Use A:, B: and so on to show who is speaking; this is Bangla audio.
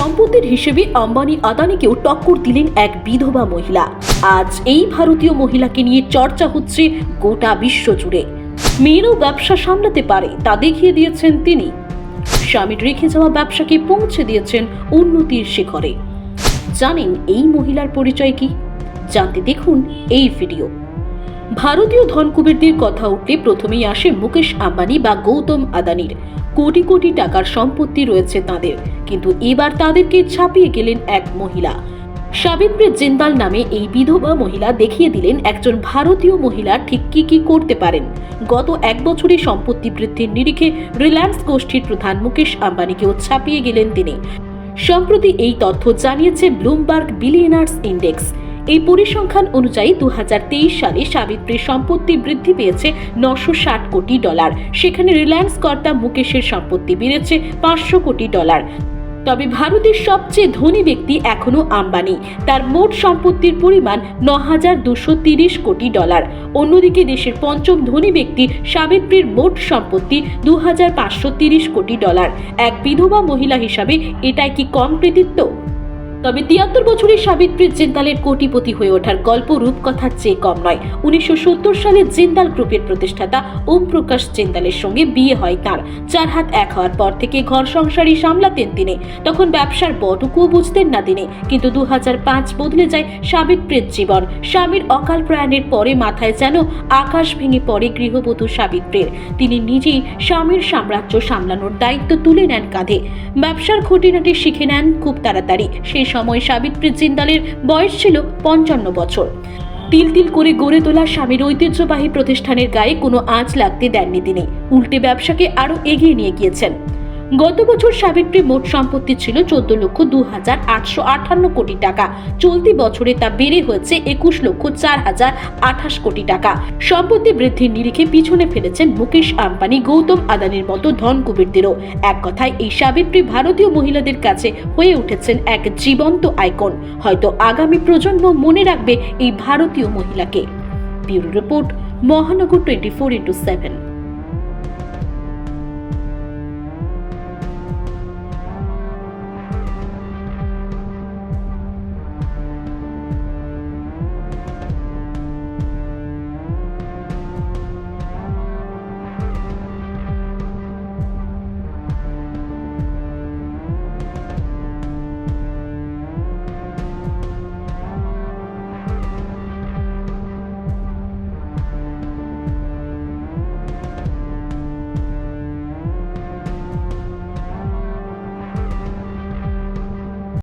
A: সম্পত্তির হিসেবে আম্বানি আদানিকেও টক্কর দিলেন এক বিধবা মহিলা। আজ এই ভারতীয় মহিলাকে নিয়ে চর্চা হচ্ছে গোটা বিশ্ব জুড়ে। মেয়েরও ব্যবসা সামলাতে পারে, তা দেখিয়ে দিয়েছেন তিনি। স্বামীর রেখে যাওয়া ব্যবসাকে পৌঁছে দিয়েছেন উন্নতির শিখরে। জানেন এই মহিলার পরিচয় কি? জানতে দেখুন এই ভিডিও। ভারতীয় ধনকুবেরদের কথা উঠলে প্রথমেই আসে মুকেশ আম্বানি বা গৌতম আদানির। কোটি কোটি টাকার সম্পত্তি রয়েছে তাদের, কিন্তু এবার তাদেরকে ছাপিয়ে গেলেন এক মহিলা। সাবিত্রী জিন্দাল নামে এই বিধবা মহিলা দেখিয়ে দিলেন একজন ভারতীয় মহিলা ঠিক কি কি করতে পারেন। গত এক বছরে সম্পত্তি বৃদ্ধির নিরিখে রিলায়েন্স গোষ্ঠীর প্রধান মুকেশ আম্বানিকেও ছাপিয়ে গেলেন তিনি। সম্প্রতি এই তথ্য জানিয়েছে ব্লুমবার্গ বিলিয়নার্স ইন্ডেক্স। এই পরিসংখ্যান অনুযায়ী দু হাজার তেইশ সালে সাবিত্রীর সম্পত্তি বৃদ্ধি পেয়েছে নশো কোটি ডলার। সেখানে রিলায়েন্স কর্তা মুকেশের সম্পত্তি বেড়েছে পাঁচশো কোটি ডলার। তবে ভারতের সবচেয়ে ধনী ব্যক্তি এখনও আম্বানি। তার মোট সম্পত্তির পরিমাণ ন হাজার দুশো তিরিশ কোটি ডলার। অন্যদিকে দেশের পঞ্চম ধনী ব্যক্তি সাবিত্রীর মোট সম্পত্তি দু হাজার পাঁচশো তিরিশ কোটি ডলার। এক বিধবা মহিলা হিসাবে এটাই কি কম কৃতিত্ব? তবে তিয়াত্তর বছরের সাবিত্রী জিন্দালের কোটিপতি হয়ে ওঠার গল্প রূপকথার চেয়ে কম নয়। উনিশশো সালে জিন্দাল গ্রুপের প্রতিষ্ঠাতা ওম প্রকাশ জিন্দালের সঙ্গে বিয়ে হয় তার। চার হাত এক হওয়ার পর থেকে ঘর সংসারই সামলাতেন তিনি। তখন ব্যবসার বটুকুও বুঝতেন না তিনি। কিন্তু দু বদলে যায় সাবিত্রীর জীবন। স্বামীর অকাল প্রয়াণের পরে মাথায় যেন আকাশ ভেঙে পড়ে গৃহবধূ সাবিত্রীর। তিনি নিজেই স্বামীর সাম্রাজ্য সামলানোর দায়িত্ব তুলে নেন কাঁধে। ব্যবসার খুঁটিনাটি শিখে নেন খুব তাড়াতাড়ি। সেই সময় সাবিত্রী জিন্দালের বয়স ছিল পঞ্চান্ন বছর। তিল তিল করে গড়ে তোলা স্বামীর ঐতিহ্যবাহী প্রতিষ্ঠানের গায়ে কোনো আঁচ লাগতে দেননি তিনি। উল্টে ব্যবসাকে আরও এগিয়ে নিয়ে গিয়েছেন। গত বছর সাবিত্রী মোট সম্পত্তি ছিল চোদ্দ লক্ষ দু হাজার আটশো আটান্ন কোটি টাকা। চলতি বছরে তা বেড়ে হয়েছে একুশ লক্ষ চার হাজার আঠাশ কোটি টাকা। সম্পত্তি বৃদ্ধির নিরিখে পিছনে ফেলেছেন মুকেশ আম্বানি, গৌতম আদানির মতো ধন কুবেরদেরও। এক কথায়, এই সাবিত্রী ভারতীয় মহিলাদের কাছে হয়ে উঠেছেন এক জীবন্ত আইকন। হয়তো আগামী প্রজন্ম মনে রাখবে এই ভারতীয় মহিলাকে। ব্যুরো রিপোর্ট মহানগর টোয়েন্টি ফোর ইন্টু সেভেন।